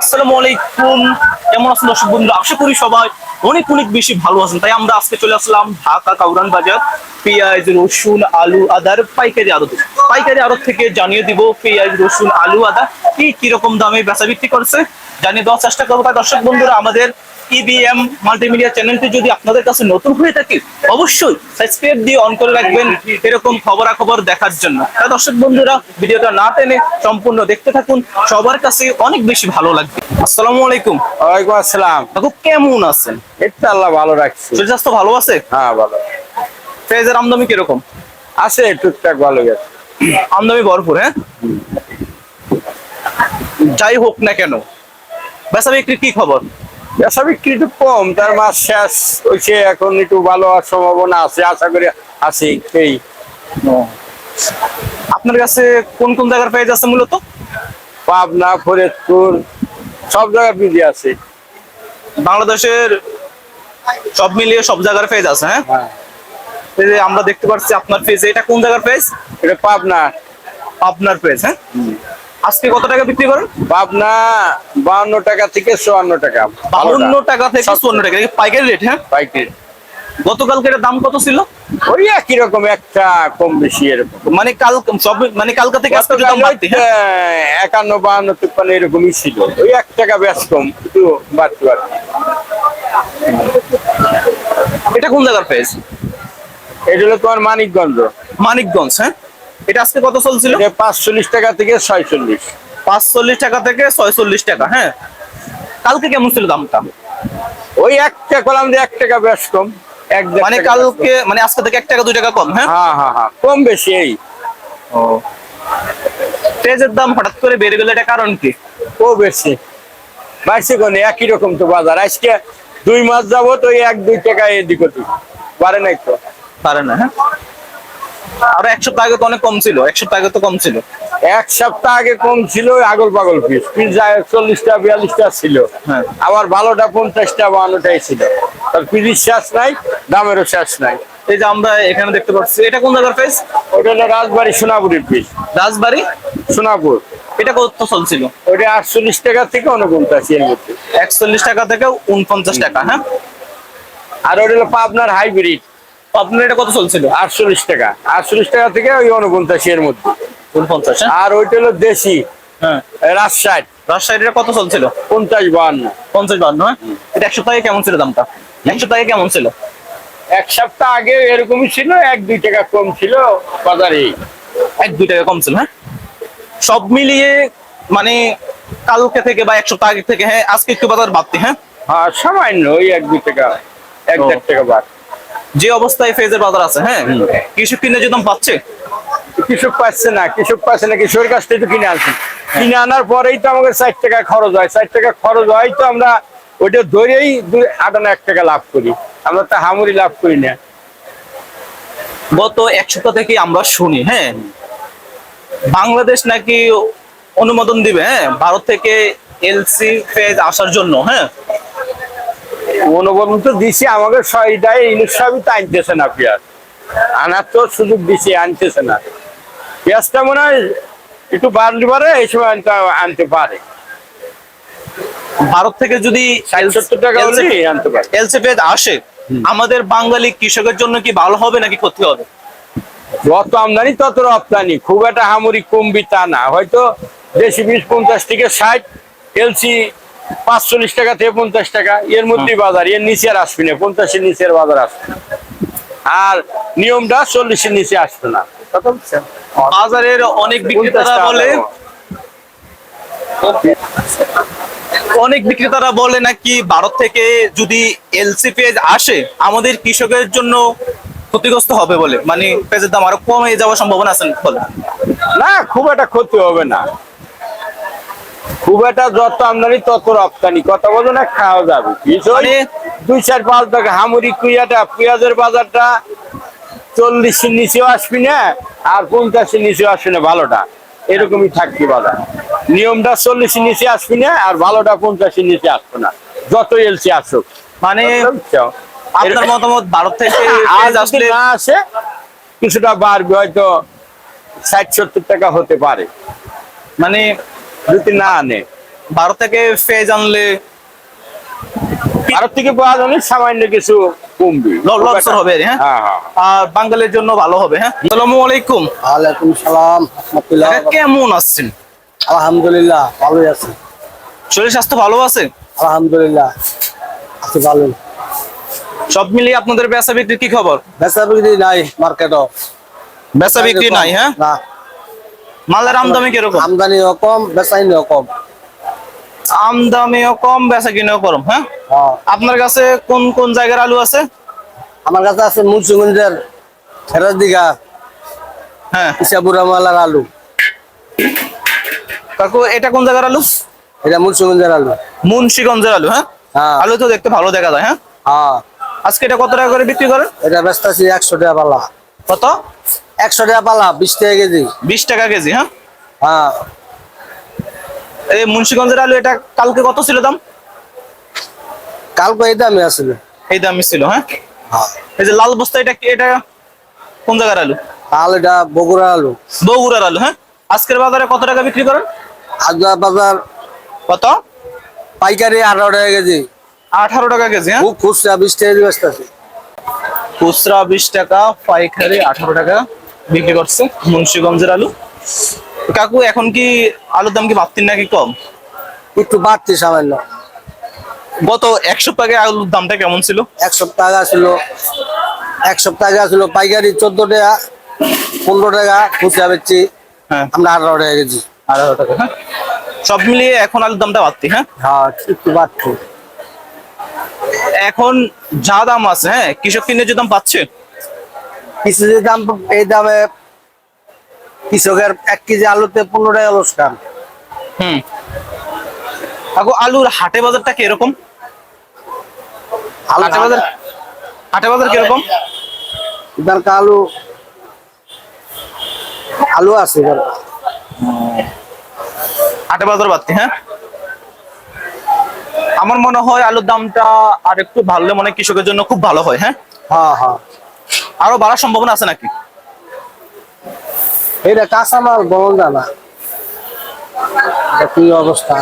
আসসালামু আলাইকুম। কেমন আছেন দর্শক বন্ধু আশা করি সবাই অনেক অনেক বেশি ভালো আছেন। তাই আমরা আজকে চলে আসলাম ঢাকা কাউরান বাজার পেঁয়াজ, রসুন, আলু, আদার পাইকারি আড়ত। পাইকারি আড়ত থেকে জানিয়ে দিব পেঁয়াজ, রসুন, আলু, আদা কি কীরকম দামে বেচা বিক্রি করছে। জানিয়ে দেওয়ার চেষ্টা করব। তাই দর্শক বন্ধুরা, আমাদের ইবিএম মাল্টিমিডিয়া চ্যানেলটি যদি আপনাদের কাছে নতুন হয়ে থাকে অবশ্যই সাবস্ক্রাইব দিয়ে অন করে রাখবেন এরকম খবরাখবর দেখার জন্য। তাই দর্শক বন্ধুরা ভিডিওটা না টেনে সম্পূর্ণ দেখতে থাকুন সবার কাছে অনেক বেশি ভালো লাগবে। আসসালামু আলাইকুম। ওয়ালাইকুম আসসালাম। কাকু কেমন আছেন? এটা আল্লাহ ভালো রাখছে। শরীর স্বাস্থ্য ভালো আছে? হ্যাঁ ভালো। পেঁয়াজের আমদানি কীরকম? আছে টুকটাক ভালো গেছে আমদানি ভরপুর হ্যাঁ? যাই হোক না কেন বেচা বিক্রি কি খবর? বিক্রি একটু কম তার মাস শেষ হয়েছে এখন একটু ভালো হওয়ার সম্ভাবনা আছে আশা করি আছে এই। আপনার কাছে কোন কোন জায়গার পেঁয়াজ আছে মূলত? পাবনা ফরিদপুর সব জায়গায় বিজি আছে। বাংলাদেশের সব মিলিয়ে সব জায়গার পেজ আছে হ্যাঁ? হ্যাঁ। এই যে আমরা দেখতে পাচ্ছি আপনার পেজ এটা কোন জায়গার পেজ এটা পাবনা। আপনার পেজ হ্যাঁ? আজকে কত টাকা বিক্রি করেন? পাবনা বাউন্ন টাকা থেকে চুয়ান্ন টাকা। বাউন্ন টাকা থেকে চুয়ান্ন টাকা পাইকারি রেট হ্যাঁ? পাইকারি। গতকালকে দাম কত ছিল? ওই একই রকম একটা কম বেশি এরকম। মানে কাল সব মানে কালকা থেকে আজকে দাম বাড়তি হ্যাঁ? ওই, একান্ন বাহান্ন তিপ্পান্ন এরকমই ছিল। ওই এক টাকা বেশ কম একটু বাড়তে বাড়তে। এটা কোন জায়গার পেজ এটা হলো তোমার মানিকগঞ্জ। মানিকগঞ্জ হ্যাঁ? এটা আজকে কত চলছিল? পাঁচচল্লিশ টাকা থেকে ছয়চল্লিশ। পাঁচচল্লিশ টাকা থেকে ছয়চল্লিশ টাকা হ্যাঁ? কালকে কেমন ছিল দামটা? ওই একটা কলাম দিয়ে এক টাকা বেশ কম। এক মানে। কালকে মানে আজকে থেকে এক টাকা দুই টাকা কম হ্যাঁ? হ্যাঁ হ্যাঁ হ্যাঁ কম বেশি এই। পেঁয়াজের দাম হঠাৎ করে বেড়ে গেলে এটা কারণ কি? ও বেশি। বাড়ছে কোন একই রকম তো বাজার। আজকে দুই মাস যাবত ওই এক দুই টাকা এদিক ওদিক। পারে নাই তো। পারে না হ্যাঁ? আরও এক সপ্তাহ আগে তো অনেক কম ছিল এক সপ্তাহ আগে তো কম ছিল। এক সপ্তাহ আগে কম ছিল আগল পাগল পিস পিস চল্লিশটা বিয়াল্লিশটা ছিল। হ্যাঁ। আবার ভালোটা পঞ্চাশটা বাউন্নটাই ছিল। তার পিসির শেষ নাই দামেরও শেষ নাই। এই যে আমরা এখানে দেখতে পাচ্ছি এটা কোন জায়গার পেজ ওটা হলো রাজবাড়ি সোনাপুরের পিস রাজবাড়ি? সোনাপুর। এটা কত চলছিল? ওটা আটচল্লিশ টাকা থেকে উনপঞ্চাশি এর মধ্যে। একচল্লিশ টাকা থেকে উনপঞ্চাশ টাকা হ্যাঁ? আর ওটা হলো পাবনার হাইব্রিড আপনার এটা কত চলছিল? আটচল্লিশ টাকা। আটচল্লিশ টাকা থেকে ওই উনপঞ্চাশি এর মধ্যে। উনপঞ্চাশ হ্যাঁ? আর ওইটা হলো দেশি। হ্যাঁ। রাজশাহী। রাজশাহীর কত চলছিল? পঞ্চাশ বাহান্ন। পঞ্চাশ বান্ন হ্যাঁ? এটা এক সপ্তাহে কেমন ছিল দামটা? এক সপ্তাহে কেমন ছিল? এক সপ্তাহ আগে এরকমই ছিল এক দুই টাকা কম ছিল বাজারে। এক দুই টাকা কম ছিল হ্যাঁ? সব মিলিয়ে মানে কালকে থেকে বা এক সপ্তাহ আগে থেকে হ্যাঁ আজকে একটু বাজার বাড়তি হ্যাঁ? হ্যাঁ সামান্য ওই এক দুই টাকা এক দেড় টাকা বাদ যে অবস্থায় ফেজের বাজার আছে হ্যাঁ? কৃষক কিনে যে দাম পাচ্ছে? কৃষক পাচ্ছে না কৃষক পাচ্ছে না কৃষকের কাছ থেকে কিনে আনছি। কিনে আনার পরেই তো আমাদের ষাট টাকা খরচ হয়। ষাট টাকা খরচ হয় তো আমরা ওইটা ধরেই দুই আটান্ন এক টাকা লাভ করি। আমরা তো হামুরি লাভ করি না। গত এক সপ্তাহ থেকে আমরা শুনি হ্যাঁ? বাংলাদেশ নাকি অনুমোদন দিবে হ্যাঁ? ভারত থেকে এলসি ফেজ আসার জন্য হ্যাঁ? অনুবন্ধন তো দিছি আমাকে ইলিশ সবই তো আনতেছে না পেঁয়াজ। আনার তো সুযোগ দিছি আনতেছে না। পেঁয়াজটা মনে হয় একটু বাড়লে পারে এই সময় আনতে আনতে পারে। ভারত থেকে যদি আসে আমাদের বাঙালি কৃষকের জন্য কি ভালো হবে নাকি ক্ষতি হবে? যত আমদানি তত রপ্তানি। খুব একটা হামুরি কমবি তা না। হয়তো দেশি বিশ পঞ্চাশ থেকে ষাট এলসি পাঁচচল্লিশ টাকা থেকে পঞ্চাশ টাকা। এর মধ্যেই বাজার এর নিচে আর আসবে না পঞ্চাশের নিচের বাজার আসবে আর নিয়মটা চল্লিশের নিচে আসবে না। বাজারের অনেক বিক্রেতারা বলে অনেক বিক্রেতারা বলে নাকি ভারত থেকে যদি এলসি পেজ আসে আমাদের কৃষকের জন্য ক্ষতিগ্রস্ত হবে বলে। মানে পেজের দাম আরও কমে যাওয়ার সম্ভাবনা আছে বলে। না খুব একটা ক্ষতি হবে না। খুব একটা যত আমদানি তত রপ্তানি। কথা বলো না খাওয়া যাবে। মানে- দুই চার পাঁচ টাকা হামুরি কুইয়াটা পেঁয়াজের বাজারটা চল্লিশের নিচেও আসবি না আর পঞ্চাশের নিচেও আসবি না ভালোটা। এরকমই থাকবে বাজার। নিয়মটা চল্লিশের নিচে আসবি না আর ভালোটা পঞ্চাশের নিচে আসবে না। যত এলসি আসুক। মানে বুঝছ? আপনার মতামত ভারত থেকে যদি আসলে না আসে কিছুটা বাড়বে হয়তো ষাট সত্তর টাকা হতে পারে। মানে যদি না আনে ভারত থেকে পেঁয়াজ আনলে ভারত থেকে পাওয়া যাবে সামান্য কিছু কমবে। ল- হবে হ্যাঁ? হ্যাঁ হ্যাঁ আর বাঙালির জন্য ভালো হবে হ্যাঁ? আসসালামু আলাইকুম। ওয়ালাইকুম সালাম কেমন আছেন? আলহামদুলিল্লাহ ভালোই আছি। শরীর স্বাস্থ্য ভালো আছে? আলহামদুলিল্লাহ আছি ভালো। সব মিলিয়ে আপনাদের বেচা বিক্রির কি খবর? বেচা বিক্রি নাই মার্কেটও বেচা বিক্রি নাই হ্যাঁ? না। মালের আমদামি কীরকম? আমদানিও কম বেচাইনিও কম। আমদামিও কম বেচা কিনেও কম হ্যাঁ? হ্যাঁ। আপনার কাছে কোন কোন জায়গার আলু আছে? আমার কাছে আছে মুন্সিগঞ্জের ফেরত দিঘা হ্যাঁ। ইসাবুরা মালার আলু। কাকু এটা কোন জায়গার আলু? এটা মুন্সিগঞ্জের আলু। মুন্সিগঞ্জের আলু হ্যাঁ? হ্যাঁ। আলু তো দেখতে ভালো দেখা যায় হ্যাঁ? হ্যাঁ। আজকে এটা কত টাকা করে বিক্রি করেন? এটা ব্যস্ত আছি একশো টাকা পালা কত? একশো টাকা পালা বিশ টাকা কেজি। বিশ টাকা কেজি হ্যাঁ? হ্যাঁ। এই মুন্সিগঞ্জের আলু এটা কালকে কত ছিল দাম? কালকে এই দামে আসলে। এই দামই ছিল হ্যাঁ? হ্যাঁ। এই যে লাল বস্তা এটা কি- এটা কোন জায়গার আলু? তাহলে এটা বগুড়া আলু। বগুড়ার আলু হ্যাঁ? আজকের বাজারে কত টাকা বিক্রি করেন? আজরা বাজার কত? পাইকারি আঠারো টাকা কেজি। আঠারো টাকা কেজি হ্যাঁ? খুচরা বিশ টাকা খুচরা বিশ টাকা পাইকারি আঠারো টাকা। বিক্রি করছে মুন্সিগঞ্জের আলু। কাকু এখন কি আলুর দাম কি বাড়তি নাকি কম? একটু বাড়তি সামান্য। গত এক সপ্তাহ আগে আলুর দামটা কেমন ছিল? এক সপ্তাহ আগে ছিল এক সপ্তাহ আগে ছিল পাইকারি চোদ্দ টাকা পনেরো টাকা খুচরা বেচছি। হ্যাঁ। আমরা আঠারো টাকা গেছি আঠারো টাকা হ্যাঁ। সব মিলিয়ে এখন আলুর দামটা বাড়তি হ্যাঁ? হ্যাঁ একটু বাড়তি। এখন যা দাম আছে হ্যাঁ কৃষক কিনে যে দাম পাচ্ছে? কিছু যে দাম এই দামে কৃষকের এক কেজি আলুতে পনেরো টাকা হুম। আলুর হাটে বাজারটা হাটে বাজার হাটে বাজার কীরকম? এবার আলু আলু আছে হাটে বাজার বাড়তি হ্যাঁ? আমার মনে হয় আলুর দামটা আর একটু ভালো মনে কৃষকের জন্য খুব ভালো হয় হ্যাঁ? হ্যাঁ হ্যাঁ। আরও বাড়ার সম্ভাবনা আছে নাকি? এটা কাঁচামাল বলুন না কি অবস্থা?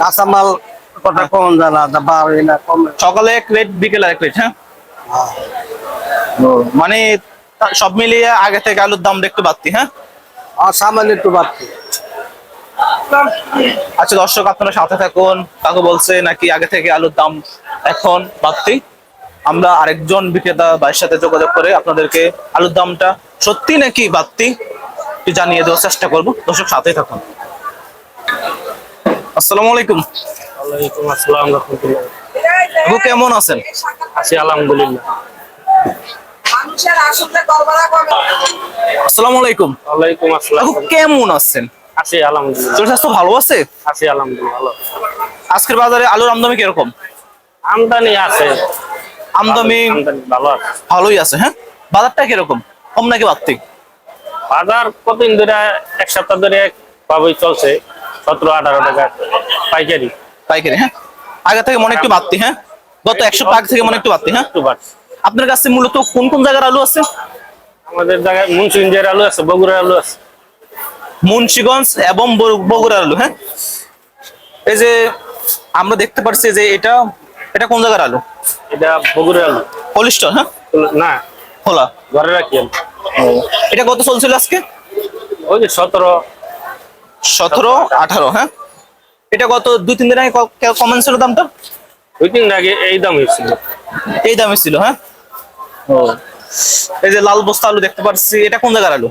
কাঁচামাল কথা কম জানা বাড়ে না কমে। সকালে এক রেট বিকেলে এক রেট হ্যাঁ? হ্যাঁ। মানে সব মিলিয়ে আগে থেকে আলুর একটু বাড়তি হ্যাঁ? আর সামান্য একটু বাড়তি। আচ্ছা দর্শক আপনারা সাথে থাকুন। কাকু বলছে নাকি আগে থেকে আলুর দাম এখন বাড়তি? আমরা আরেকজন বিক্রেতা ভাইয়ের সাথে যোগাযোগ করে আপনাদেরকে আলুর দামটা সত্যি নাকি বাড়তি জানিয়ে দেওয়ার চেষ্টা করব। দর্শক সাথেই থাকুন। আসসালামু আলাইকুম। ওয়ালাইকুম আসসালাম রহমতুল্লাহ। কেমন আছেন? আছি আলহামদুলিল্লাহ। মানুষের আসলে গড়বড়া করে আসসালামু আলাইকুম। ওয়ালাইকুম আসসালাম। কেমন আছেন? আছি আলহামদুলিল্লাহ। স্বাস্থ্য ভালো আছে? আছি আলহামদুলিল্লাহ ভালো। আজকের বাজারে আলুর আমদানি কীরকম? আমদানি আছে। আমদানি ভালো আছে। ভালোই আছে হ্যাঁ? বাজারটা কীরকম? কম নাকি বাড়তি? বাজার কতদিন ধরে এক সপ্তাহ ধরে ভাবেই চলছে সতেরো আঠারো টাকা পাইকারি। পাইকারি হ্যাঁ? আগে থেকে মনে একটু বাড়তি হ্যাঁ? গত এক সপ্তাহ আগে থেকে মনে একটু বাড়তি হ্যাঁ? আপনার কাছে মূলত কোন কোন জায়গার আলু আছে? আমাদের জায়গায় মুন্সিগঞ্জের আলু আছে বগুড়ার আলু আছে। মুন্সিগঞ্জ এবং বগুড়ার আলু হ্যাঁ? এই যে আমরা দেখতে পাচ্ছি যে এটা এটা কোন জায়গার আলু? এটা বগুড়ার আলু। পলিস্টর হ্যাঁ? না। খোলা ঘরে রাখি আলু এটা কত চলছিল আজকে? ওই যে সতেরো। সতেরো আঠারো হ্যাঁ? এটা কত দুই তিন দিন আগে ক- কে- কমেন্ট ছিল দামটা? দুই তিন দিন আগে এই দাম হয়েছিল এই দামে ছিল হ্যাঁ? ও। এই যে লাল বস্তা আলু দেখতে পাচ্ছি এটা কোন জায়গার আলু?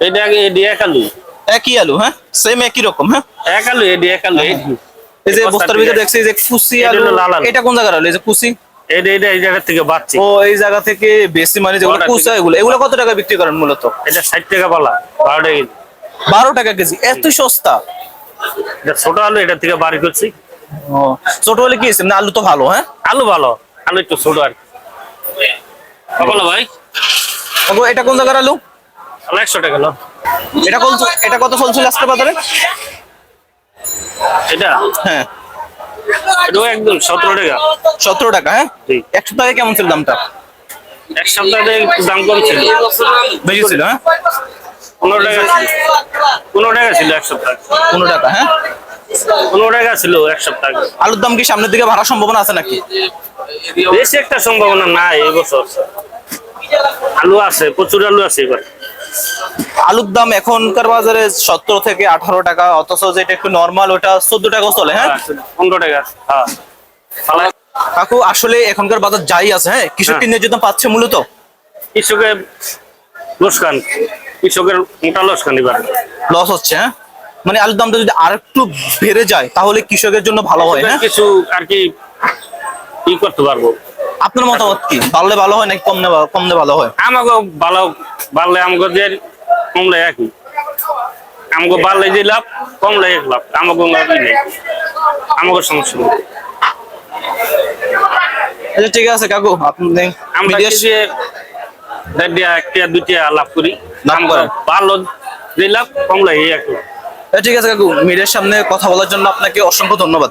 এটা আগে এডি এক আলু। একই আলু হ্যাঁ? সেম একই রকম হ্যাঁ? এক আলু এডি এক আলু এই যে বস্তার ভিতরে দেখছি যে হলো লাল আলু। এটা কোন জায়গার আলু? এই যে কুসি? এটা এটা এই জায়গা থেকে ও এই জায়গা থেকে বেশি মানে যেগুলো থেকে। এগুলো। এগুলো কত টাকা বিক্রি করেন মূলত? এটা ষাট টাকা পালা বারো টাকা বারো টাকা কেজি এত সস্তা? এটা ছোট আলু এটা থেকে বাড়ি করছি। ও ছোট হলে কি? না আলু তো ভালো হ্যাঁ? আলু ভালো আলু একটু ছোট আর বলো ভাই? এটা কোন জায়গার আলু? একশো টাকা লো এটা কোন এটা কত চলছিল আজকে বাজারে? এটা? হ্যাঁ। এটাও একদম সতেরো টাকা। সতেরো টাকা হ্যাঁ। এক সপ্তাহে কেমন ছিল দামটা? এক সপ্তাহে দাম কম ছিল বেশি ছিল হ্যাঁ? পনেরো টাকা ছিল। পনেরো টাকা ছিল এক সপ্তাহ পনেরো টাকা হ্যাঁ? পনেরো টাকা ছিল এক সপ্তাহ আলুর দাম কি সামনের দিকে বাড়ার সম্ভাবনা আছে নাকি? বেশি একটা সম্ভাবনা নাই এবছর আলু আছে প্রচুর আলু আছে এবার। আলুর দাম এখনকার বাজারে সতেরো থেকে আঠারো টাকা অথচ যেটা একটু নর্মাল ওটা চোদ্দ টাকাও চলে হ্যাঁ? পনেরো টাকা হ্যাঁ। কাকু আসলে এখনকার বাজার যাই আছে হ্যাঁ? কৃষক কি ন্যায্য দাম পাচ্ছে মূলত? কৃষকের লোসকান কৃষকের মোটা এবার। লস হচ্ছে হ্যাঁ? মানে আলুর দামটা যদি আর একটু বেড়ে যায় তাহলে কৃষকের জন্য ভালো হয় হ্যাঁ? কিছু আর কি ই করতে পারব। আপনার মতামত কি? বাড়লে ভালো হয় নাকি কমলে কমলে ভালো হয়? আমাকে ভালো বাড়লে আমাকে যে কমলে একই আমাকে বাড়লে যে লাভ কমলে এক লাভ। আমাকে লাভই নেই। আমাকে সমস্যা নেই। আচ্ছা ঠিক আছে কাকু আপনি আমরা বিদেশ? যে দিয়া একটা দুইটা লাভ করি। আমাকে করেন। ভালো যে লাভ কমলে এই এক লাভ। ঠিক আছে কাকু মিডিয়ার সামনে কথা বলার জন্য আপনাকে অসংখ্য ধন্যবাদ।